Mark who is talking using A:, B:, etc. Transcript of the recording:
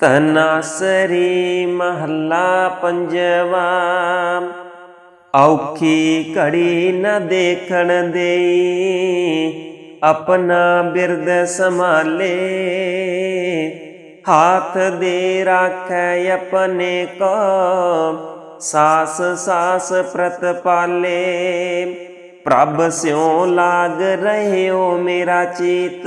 A: ਤਨਾਸਰੀ ਮਹੱਲਾ ਪੰਜਵਾ। ਔਖੀ ਘੜੀ ਨ ਦੇਖਣ ਦੇਈ, ਆਪਣਾ ਬਿਰਦ ਸੰਭਾਲੇ। ਹਾਥ ਦੇ ਰਾਖੈ ਆਪਣੇ ਕੋ, ਸਾਸ ਸਾਸ ਪ੍ਰਤਪਾਲੇ ਪ੍ਰਭ ਸਿਉ ਲਾਗ ਰਹਿਓ ਮੇਰਾ ਚੀਤ